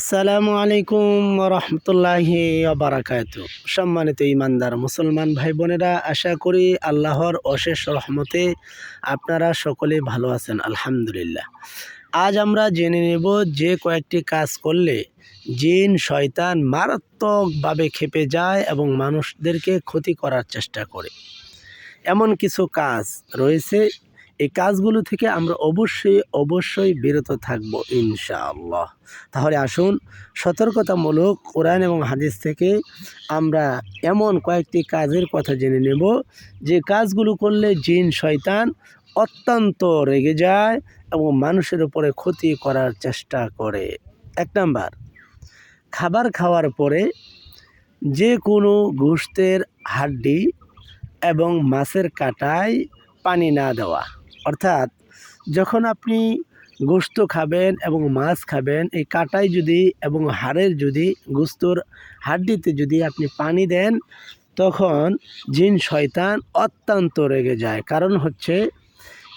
আসসালামু আলাইকুম রহমতুল্লাহি বারাকাত সম্মানিত ইমানদার মুসলমান ভাই বোনেরা, আশা করি আল্লাহর অশেষ রহমতে আপনারা সকলে ভালো আছেন, আলহামদুলিল্লাহ। আজ আমরা জেনে নেব যে কয়েকটি কাজ করলে জিন শয়তান মারাত্মকভাবে খেপে যায় এবং মানুষদেরকে ক্ষতি করার চেষ্টা করে। এমন কিছু কাজ রয়েছে এই কাজগুলো থেকে আমরা অবশ্যই অবশ্যই বিরত থাকব, ইনশাআল্লাহ। তাহলে আসুন, সতর্কতামূলক কোরআন এবং হাদিস থেকে আমরা এমন কয়েকটি কাজের কথা জেনে নেব, যে কাজগুলো করলে জিন, শয়তান অত্যন্ত রেগে যায় এবং মানুষের উপরে ক্ষতি করার চেষ্টা করে। এক নাম্বার, খাবার খাওয়ার পরে যে কোনো গোষ্ঠের হাড্ডি এবং মাছের কাটায় পানি না দেওয়া। অর্থাৎ যখন আপনি গোস্ত খাবেন এবং মাছ খাবেন, এই কাটায় যদি এবং হাড়ের যদি গোস্তর হাড্ডিতে যদি আপনি পানি দেন, তখন জিন শয়তান অত্যন্ত রেগে যায়। কারণ হচ্ছে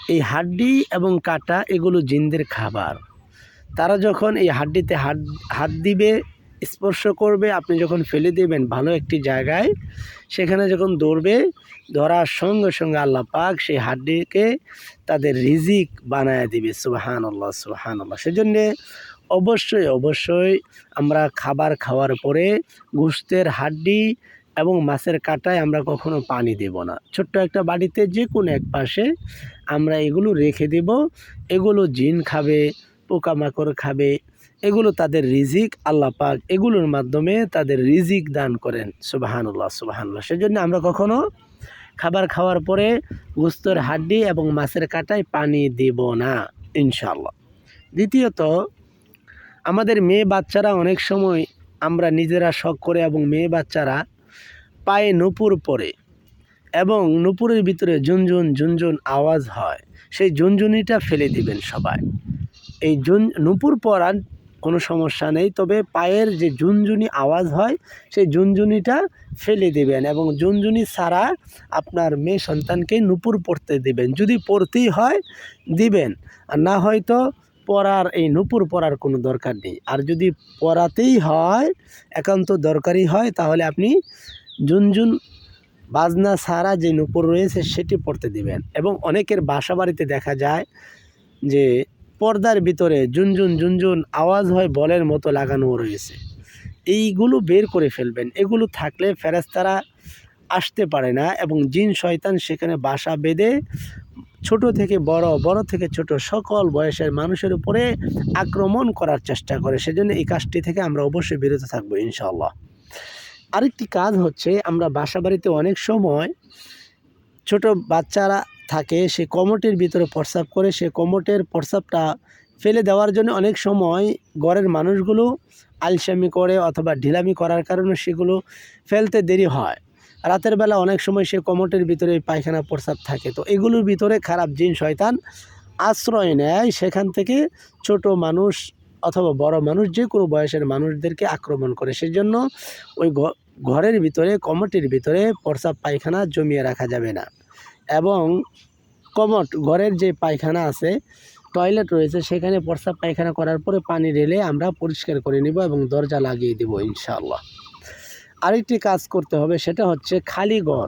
এই হাড্ডি এবং কাটা এগুলো জিনদের খাবার। তারা যখন এই হাড্ডিতে হাত হাত দিবে স্পর্শ করবে, আপনি যখন ফেলে দেবেন ভালো একটি জায়গায়, সেখানে যখন দৌড়বে, ধরার সঙ্গে সঙ্গে আল্লাহ পাক সেই হাড্ডিকে তাদের রিজিক বানায় দিবে সুবাহান আল্লাহ সুবাহান আল্লাহ সেজন্যে অবশ্যই অবশ্যই আমরা খাবার খাওয়ার পরে গোস্তের হাড্ডি এবং মাছের কাটায় আমরা কখনো পানি দেব না। ছোট্ট একটা বাড়িতে যে কোনো এক পাশে আমরা এগুলো রেখে দেব, এগুলো জিন খাবে, পোকামাকড় খাবে এগুলো তাদের রিজিক, আল্লাহ পাক এগুলোর মাধ্যমে তাদের রিজিক দান করেন। সুবাহানুল্লাহ সুবাহানুল্লাহ। সেজন্য আমরা কখনো খাবার খাওয়ার পরে গোস্তর হাড্ডি এবং মাছের কাটায় পানি দেব না ইনশাল্লাহ দ্বিতীয়ত, আমাদের মেয়ে বাচ্চারা অনেক সময় আমরা নিজেরা শখ করে এবং মেয়ে বাচ্চারা পায়ে নুপুর পরে এবং নুপুরের ভিতরে ঝুনঝুন ঝুনঝুন আওয়াজ হয়। সেই ঝুনঝুনিটা ফেলে দিবেন সবাই। এই ঝুন, নুপুর পরান কোনো সমস্যা নেই। তবে পায়ের যে ঝুনঝুনি আওয়াজ হয়, সেই ঝুনঝুনিটা ফেলে দেবেন এবং ঝুনঝুনি ছাড়া আপনার মেয়ে সন্তানকে নুপুর পড়তে দেবেন। যদি পড়তেই হয়, দিবেন। আর না হয়তো পড়ার এই নুপুর পড়ার কোনো দরকার নেই। আর যদি পড়াতেই হয়, একান্ত দরকারি হয়, তাহলে আপনি ঝুনঝুন বাজনা ছাড়া যে নুপুর রয়েছে, সেটি পড়তে দিবেন। এবং অনেকের বাসা বাড়িতে দেখা যায় যে পর্দার ভিতরে ঝুনঝুন ঝুনঝুন আওয়াজ হয় বলের মতো লাগানো রয়েছে। এইগুলো বের করে ফেলবেন। এগুলো থাকলে ফেরেস্তারা আসতে পারে না এবং জিন শয়তান সেখানে বাসা বেঁধে ছোট থেকে বড় বড় থেকে ছোট সকল বয়সের মানুষের উপরে আক্রমণ করার চেষ্টা করে। সেজন্য এই কাজটি থেকে আমরা অবশ্যই বিরত থাকব ইনশাল্লাহ আরেকটি কাজ হচ্ছে আমরা বাসা বাড়িতে অনেক সময় ছোট বাচ্চারা থাকে, সে কমটের ভিতরে প্রস্রাব করে, সে কমটের প্রস্রাবটা ফেলে দেওয়ার জন্য অনেক সময় ঘরের মানুষগুলো আলসামি করে অথবা ঢিলামি করার কারণে সেগুলো ফেলতে দেরি হয়। রাতের বেলা অনেক সময় সে কমটের ভিতরে পায়খানা, প্রস্রাব থাকে। তো এগুলোর ভিতরে খারাপ জিন শয়তান আশ্রয় নেয় সেখান থেকে ছোট মানুষ অথবা বড় মানুষ, যে কোনো বয়সের মানুষদেরকে আক্রমণ করে। সেজন্য ওই ঘরের ভিতরে, কমটির ভিতরে প্রস্রাব, পায়খানা জমিয়ে রাখা যাবে না। এবং কমট ঘরের যে পায়খানা আছে টয়লেট রয়েছে, সেখানে প্রস্রাব পায়খানা করার পরে পানি ঢেলে আমরা পরিষ্কার করে নিব এবং দরজা লাগিয়ে দেব ইনশাল্লাহ আরেকটি কাজ করতে হবে, সেটা হচ্ছে খালি ঘর।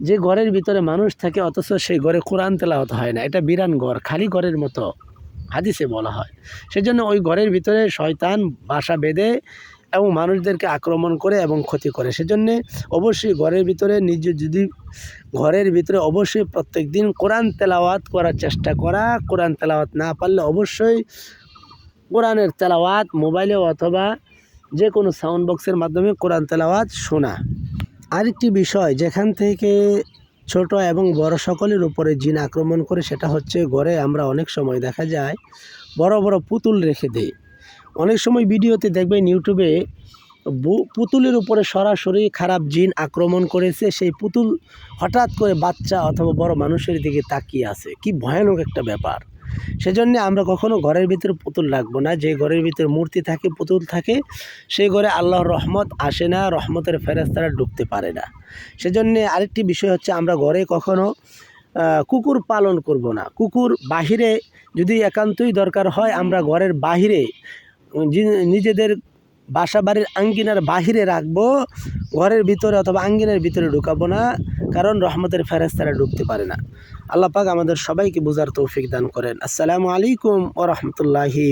যে ঘরের ভিতরে মানুষ থাকে, অথচ সেই ঘরে কোরআন তেলাওয়াত হয় না, এটা বিরান ঘর, খালি ঘরের মতো। হাদিসে বলা হয়। সেজন্য ওই ঘরের ভিতরে শয়তান বাসা বেঁধে এবং মানুষদেরকে আক্রমণ করে এবং ক্ষতি করে। সেজন্যে অবশ্যই ঘরের ভিতরে নিজ যদি, ঘরের ভিতরে অবশ্যই প্রত্যেক দিন কোরআন তেলাওয়াত করার চেষ্টা করা। কোরআন তেলাওয়াত না পারলে অবশ্যই কোরআনের তেলাওয়াত মোবাইলে অথবা যে কোনো সাউন্ড বক্সের মাধ্যমে কোরআন তেলাওয়াত শোনা। আরেকটি বিষয়, যেখান থেকে ছোট এবং বড় সকলের উপরে জিন আক্রমণ করে, সেটা হচ্ছে ঘরে আমরা অনেক সময় দেখা যায় বড় বড় পুতুল রেখে দেই। অনেক সময় ভিডিওতে দেখবেন ইউটিউবে পুতুলের উপরে সরাসরি খারাপ জিন আক্রমণ করেছে, সেই পুতুল হঠাৎ করে বাচ্চা অথবা বড় মানুষের দিকে তাকিয়ে আছে। কি ভয়ানক একটা ব্যাপার। সেজন্য আমরা কখনো ঘরের ভিতরে পুতুল রাখব না। যে ঘরের ভিতরে মূর্তি থাকে, পুতুল থাকে সেই ঘরে আল্লাহর রহমত আসে না, রহমতের ফেরাস্তারা ঢুকতে পারে না। সেজন্য আরেকটি বিষয় হচ্ছে, আমরা ঘরে কখনো কুকুর পালন করব না। কুকুর বাহিরে যদি একান্তই দরকার হয়, আমরা ঘরের বাহিরে নিজেদের বাসা বাড়ির আঙ্গিনার বাহিরে রাখব, ঘরের ভিতরে অথবা আঙ্গিনার ভিতরে ঢুকাবো না, কারণ রহমতের ফেরাজ ফেরেস্তারা ঢুকতে পারে না। আল্লাহ পাক আমাদের সবাইকে বোঝার তৌফিক দান করেন। আসসালামু আলাইকুম ও রহমতুল্লাহি